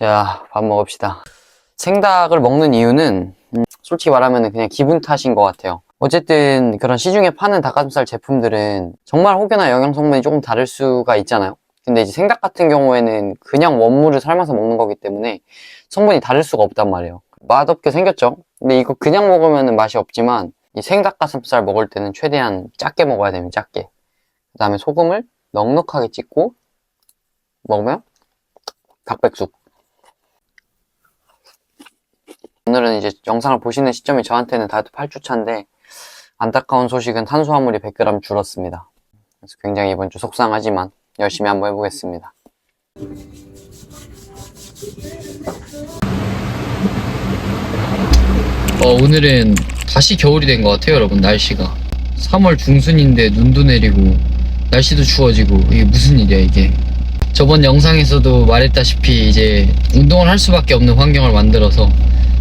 자, 밥 먹읍시다. 생닭을 먹는 이유는 음, 솔직히 말하면 그냥 기분 탓인 것 같아요. 어쨌든 그런 시중에 파는 닭가슴살 제품들은 정말 혹여나 영양 성분이 조금 다를 수가 있잖아요. 근데 이제 생닭 같은 경우에는 그냥 원물을 삶아서 먹는 거기 때문에 성분이 다를 수가 없단 말이에요. 맛없게 생겼죠? 근데 이거 그냥 먹으면 맛이 없지만 이 생닭가슴살 먹을 때는 최대한 작게 먹어야 됩니다. 작게. 그 다음에 소금을 넉넉하게 찍고 먹으면 닭백숙. 오늘은 이제 영상을 보시는 시점이 저한테는 다이어트 8주차인데 안타까운 소식은 탄수화물이 100g 줄었습니다. 그래서 굉장히 이번 주 속상하지만 열심히 한번 해보겠습니다. 어, 오늘은 다시 겨울이 된 것 같아요, 여러분, 날씨가. 3월 중순인데 눈도 내리고, 날씨도 추워지고, 이게 무슨 일이야, 이게. 저번 영상에서도 말했다시피 이제 운동을 할 수밖에 없는 환경을 만들어서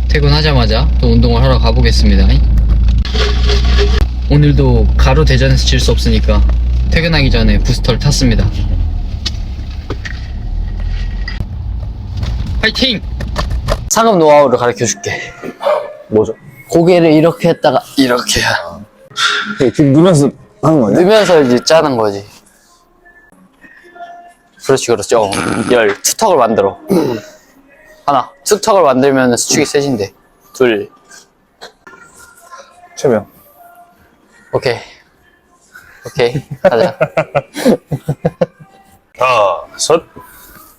퇴근하자마자 또 운동을 하러 가보겠습니다. 오늘도 가로 대전에서 질 수 없으니까 퇴근하기 전에 부스터를 탔습니다. 파이팅! 상업 노하우를 가르쳐 줄게. 뭐죠? 고개를 이렇게 했다가 이렇게 이렇게 누면서 하는 거냐? 넣으면서 이제 짜는 거지. 그렇지, 그렇지. 어, 열. 투턱을 만들어. 하나. 투턱을 만들면 수축이 세진대. 둘. 최면. 오케이. 오케이. 가자. 다섯,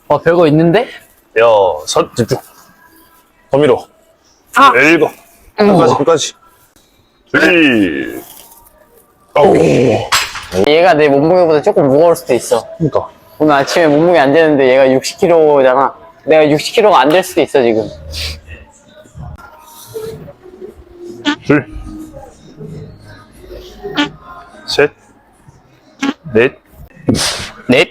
어, 별거 있는데? 여섯, 집중. 더 밀어. 일곱. 끝까지, 끝까지. 둘. 얘가 내 몸무게보다 조금 무거울 수도 있어. 그니까. 오늘 아침에 몸무게 안 되는데 얘가 60kg잖아. 내가 60kg가 안 될 수도 있어, 지금. 둘. 셋. 넷. 넷.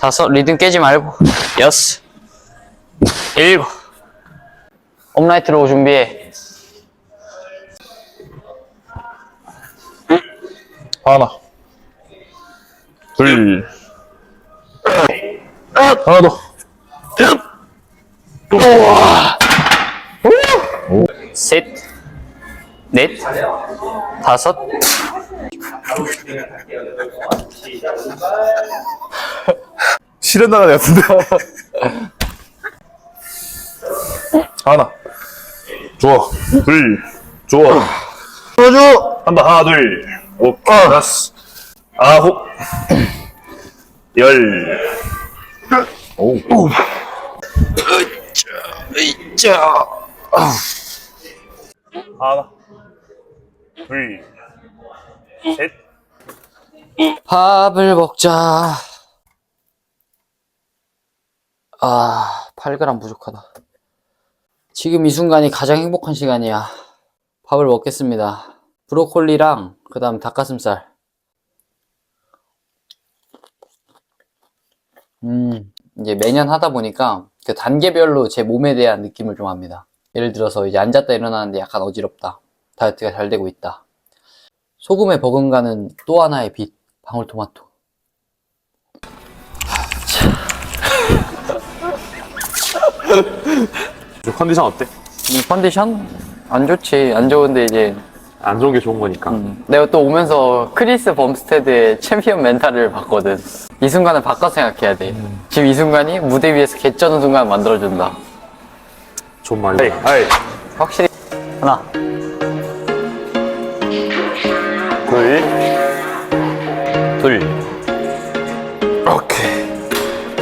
다섯. 리듬 깨지 말고. 여섯. 일곱. 업라이트로 준비해. 하나. 둘. 하나 더. 셋, 넷, 다섯. 실현 나가는 것 같은데. 하나. 좋아. 둘. 좋아. 보여줘. 한다 하나 둘 오케이 다섯 아홉 열 오. 자. 하나 둘 셋 밥을 먹자. 아, 8g 부족하다. 지금 이 순간이 가장 행복한 시간이야. 밥을 먹겠습니다. 브로콜리랑 그 다음 닭가슴살. 음, 이제 매년 하다 보니까 그 단계별로 제 몸에 대한 느낌을 좀 합니다. 예를 들어서 이제 앉았다 일어나는데 약간 어지럽다. 다이어트가 잘 되고 있다. 소금에 버금가는 또 하나의 빛, 방울토마토. 컨디션 어때? 이 컨디션? 안 좋지. 안 좋은데 이제 안 좋은 게 좋은 거니까. 음, 내가 또 오면서 크리스 범스테드의 챔피언 멘탈을 봤거든. 이 순간을 바꿔 생각해야 돼. 지금 이 순간이 무대 위에서 개쩌는 순간 만들어준다. 좋은 말이야. 하이. 확실히. 하나, 둘 둘.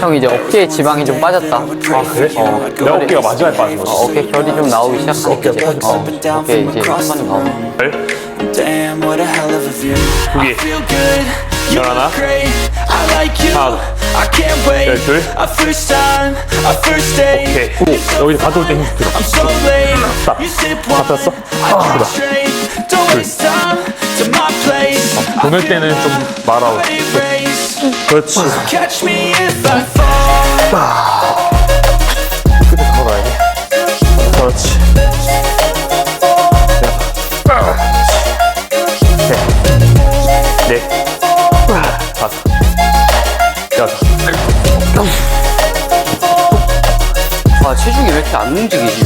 오케이 형 이제 어깨에 지방이 좀 빠졌다. 아 그래? 어, 내 어깨가 마지막에 빠진 어, 거지 어깨 결이 좀 나오기 시작하니까 이제 어, 어깨 이제 습관이 나오고. 열 Damn, what a hell of a view. I 개. feel good. You 하나. look great. I like you. 하나. I can't wait. 열둘. A first time, a first date. 오케이. 오, 여기 가져올 때 힘들어. I'm so late. 딱. You sip one. 잡혔어? Straight. Don't waste time 보낼 때는 좀 말아오. 그렇지. Catch me if I fall. 끝에서 걸어야 돼. 그렇지. 셋. 넷. 다섯. 여섯. 아, 체중이 왜 이렇게 안 움직이지,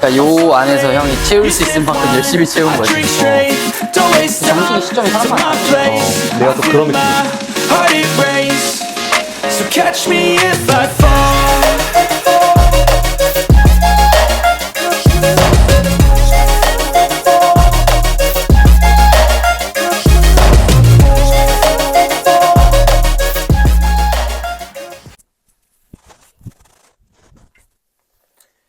그러니까 요 안에서 형이 채울 수 있을 만큼 열심히 채운 거지. drink 어. straight. Don't waste time. 정신이 시점이 to 사람 my place. 어, 내가 또 그런 느낌.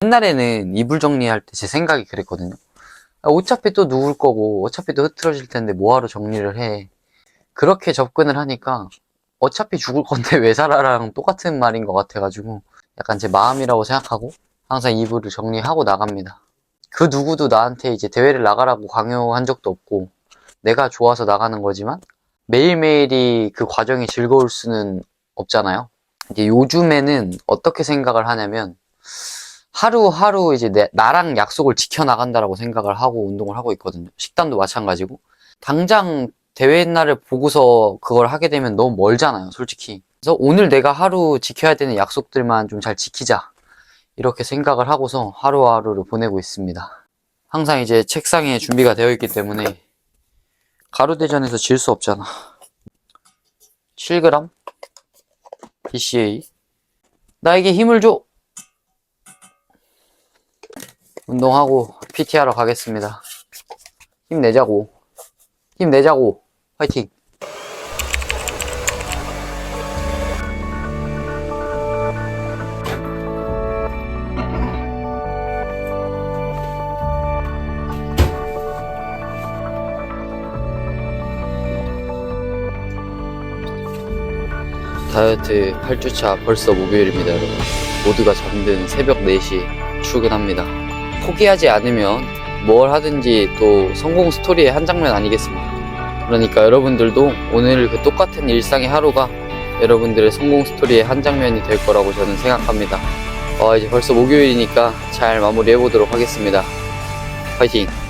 옛날에는 이불 정리할 때 제 생각이 그랬거든요. 아, 어차피 또 누울 거고, 어차피 또 흐트러질 텐데 뭐하러 정리를 해. 그렇게 접근을 하니까 어차피 죽을 건데 왜 살아랑 똑같은 말인 것 같아가지고 약간 제 마음이라고 생각하고 항상 이불을 정리하고 나갑니다. 그 누구도 나한테 이제 대회를 나가라고 강요한 적도 없고 내가 좋아서 나가는 거지만 매일매일이 그 과정이 즐거울 수는 없잖아요. 이제 요즘에는 어떻게 생각을 하냐면 하루하루 이제 내- 나랑 약속을 지켜나간다라고 생각을 하고 운동을 하고 있거든요. 식단도 마찬가지고. 당장 대회 날을 보고서 그걸 하게 되면 너무 멀잖아요, 솔직히. 그래서 오늘 내가 하루 지켜야 되는 약속들만 좀 잘 지키자. 이렇게 생각을 하고서 하루하루를 보내고 있습니다. 항상 이제 책상에 준비가 되어 있기 때문에 가루대전에서 질 수 없잖아. 7g? BCA. 나에게 힘을 줘! 운동하고 PT 하러 가겠습니다. 힘내자고. 힘내자고. 화이팅. 다이어트 8주차 벌써 목요일입니다, 여러분. 모두가 잠든 새벽 4시 출근합니다. 포기하지 않으면 뭘 하든지 또 성공 스토리의 한 장면 아니겠습니까? 그러니까 여러분들도 오늘 그 똑같은 일상의 하루가 여러분들의 성공 스토리의 한 장면이 될 거라고 저는 생각합니다. 어, 이제 벌써 목요일이니까 잘 마무리해 보도록 하겠습니다. 파이팅!